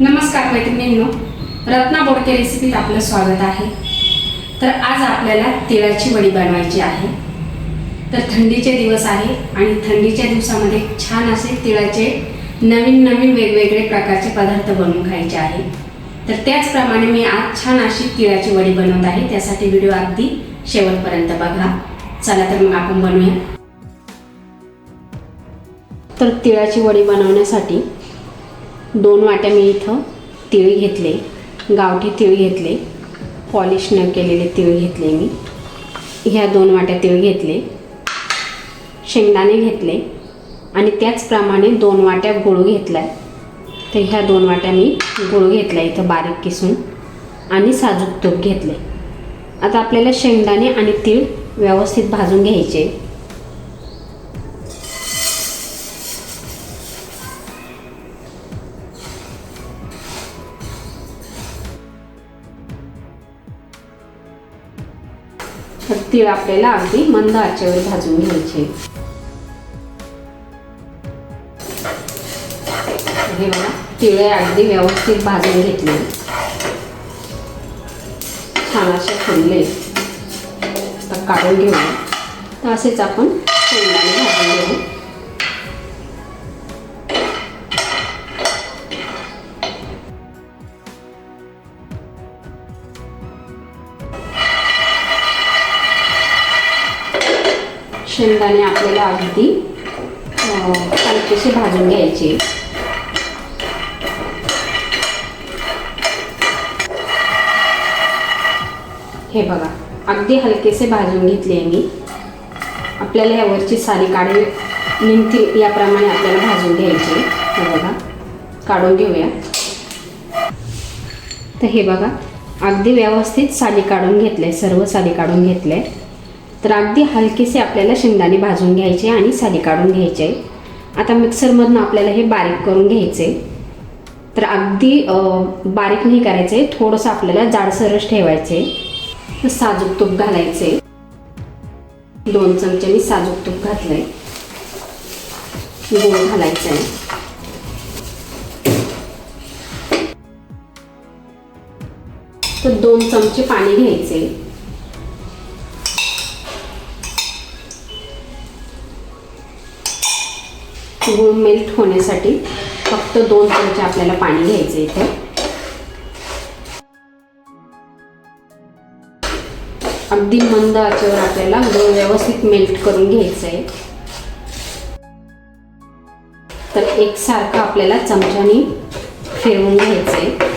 नमस्कार मैत्रिणींनो रत्ना बोडके रेसिपीत आपलं स्वागत आहे. तर आज आपल्याला तिळाची वडी बनवायची आहे. तर थंडीचे दिवस आहे आणि थंडीच्या दिवसामध्ये छान असे तिळाचे नवीन नवीन वेगवेगळे प्रकारचे पदार्थ बनवून खायचे आहे. तर त्याचप्रमाणे मी आज छान अशी तिळाची वडी बनवत आहे. त्यासाठी व्हिडिओ अगदी शेवटपर्यंत बघा. चला तर मग आपण बनवूया. तर तिळाची वडी बनवण्यासाठी दोन वाट्या मी इथं तीळ घेतले गावठी तीळ घेतले पॉलिश न केलेले तीळ घेतले मी. ह्या दोन वाट्या तीळ घेतले शेंगदाणे घेतले आणि त्याचप्रमाणे दोन वाट्या गुळ घेतला तर ह्या दोन वाट्या मी गुळ घेतला इथं बारीक किसून आणि साजूक तूप घेतले आता आपल्याला शेंगदाणे आणि तीळ व्यवस्थित भाजून घ्यायचे. तीळ आपल्याला अगदी मंद आचेवर भाजून घ्यायचे. हे बघा तिळे अगदी व्यवस्थित भाजून घेतले. छान असे फुलले तर काढून घेऊया. तर असेच आपण शेंगदाणे भाजून घेऊ. शेंगदाणे आपल्याला अगदी हलकेसे भाजून घ्यायचे. हे बघा अगदी हलकेसे भाजून घेतले मी. आपल्याला यावरची सारी काढून निघतील याप्रमाणे आपल्याला भाजून घ्यायचे हे बघा काढून घेऊया. तर हे बघा अगदी व्यवस्थित साली काढून घेतले सर्व साली काढून घेतले तर अगदी हलकेसे आपल्याला शेंगदाणे भाजून घ्यायचे आणि साली काढून घ्यायचे. आता मिक्सरमधनं आपल्याला हे बारीक करून घ्यायचे. तर अगदी बारीक नाही करायचे थोडंसं आपल्याला जाडसरच ठेवायचे. साजूक तूप घालायचे. दोन चमचे मी साजूक तूप घातलंय. गोळ घालायचं आहे तर दोन चमचे पाणी घ्यायचे. हो, गूळ मेल्ट होण्यासाठी फक्त दोन चमचे आपल्याला पाणी घ्यायचं इथे. अगदी मंद आचेवर आपल्याला गूळ व्यवस्थित मेल्ट करून घ्यायचं आहे. तर एकसारखं आपल्याला चमच्यानी फिरवून घ्यायचं आहे.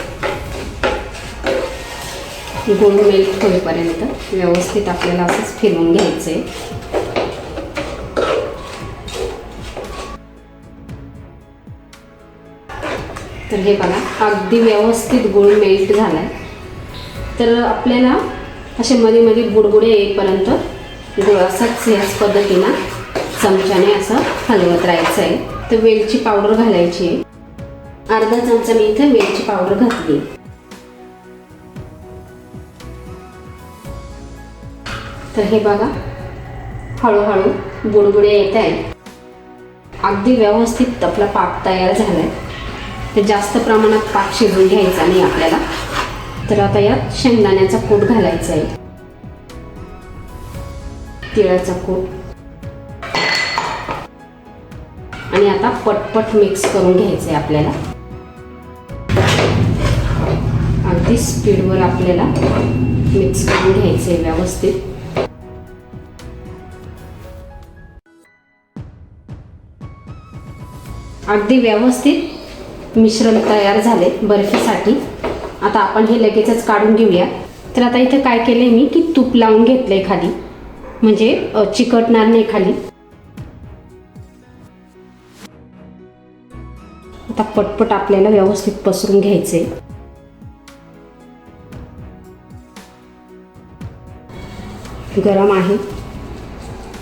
गुळ मेल्ट होईपर्यंत व्यवस्थित आपल्याला असंच फिरवून घ्यायचं आहे. तर हे बघा अगदी व्यवस्थित गुळ मेल्ट झाला आहे तर आपल्याला असे मध्ये मध्ये बुडबुडे येईपर्यंत गुळ असाच ह्याच पद्धतीनं चमच्याने असं हलवत राहायचं आहे तर वेलची पावडर घालायची आहे. अर्धा चमचा मी इथे वेलची पावडर घातली. तर हे बघा हळूहळू बुडबुडे येत आहेत अगदी व्यवस्थित आपला पाक तयार झाला आहे तर जास्त प्रमाणात पाक शिजवून घ्यायचा नाही आपल्याला. तर आता यात शेंगदाण्याचा कूट घालायचा आहे. तिळाचा कूट. आणि आता पटपट मिक्स करून घ्यायचं आहे आपल्याला. अगदी स्पीडवर आपल्याला मिक्स करून घ्यायचं आहे व्यवस्थित. अगदी व्यवस्थित मिश्रण तयार झाले बर्फीसाठी. आता आपण हे लगेचच काढून घेऊया. तर आता इथं काय केलं आहे मी की तूप लावून घेतलंय खाली. म्हणजे चिकटणार नाही खाली. आता पटपट आपल्याला व्यवस्थित पसरून घ्यायचे गरम आहे.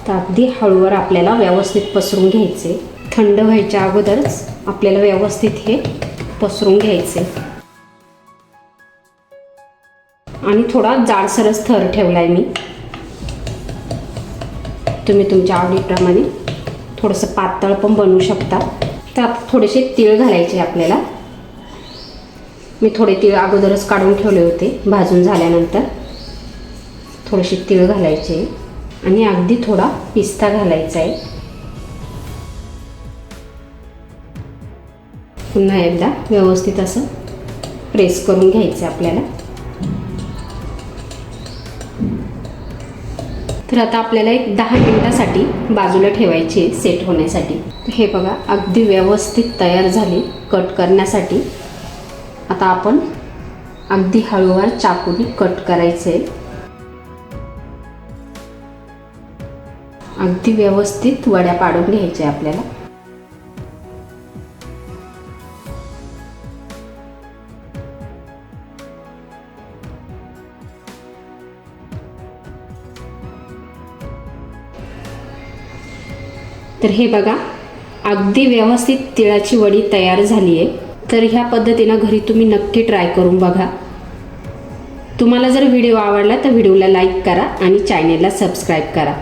तर अगदी हळूवर आपल्याला व्यवस्थित पसरून घ्यायचे थंड व्हायच्या अगोदरच आपल्याला व्यवस्थित हे पसरून घ्यायचे. आणि थोडा जाडसरच थर ठेवलाय मी. तुम्ही तुमच्या आवडीप्रमाणे थोडंसं पातळ पण बनवू शकता. तर आता थोडेसे तीळ घालायचे आपल्याला. मी थोडे तीळ अगोदरच काढून ठेवले होते भाजून झाल्यानंतर. थोडेसे तीळ घालायचे. आणि अगदी थोडा पिस्ता घालायचा आहे. पुन्हा एकदा व्यवस्थित असं प्रेस करून घ्यायचं आपल्याला. तर आता आपल्याला एक दहा मिनिटासाठी बाजूला ठेवायची आहे सेट होण्यासाठी. हे बघा अगदी व्यवस्थित तयार झाली कट करण्यासाठी. आता आपण अगदी हळूवार चाकूने कट करायचे आहे. अगदी व्यवस्थित वड्या पाडून घ्यायच्या आपल्याला. तर हे बघा अगदी व्यवस्थित तिळाची वडी तयार झाली आहे तर ह्या पद्धतीनं घरी तुम्ही नक्की ट्राय करून बघा. तुम्हाला जर व्हिडिओ आवडला तर व्हिडिओला लाईक करा आणि चॅनेलला सबस्क्राईब करा.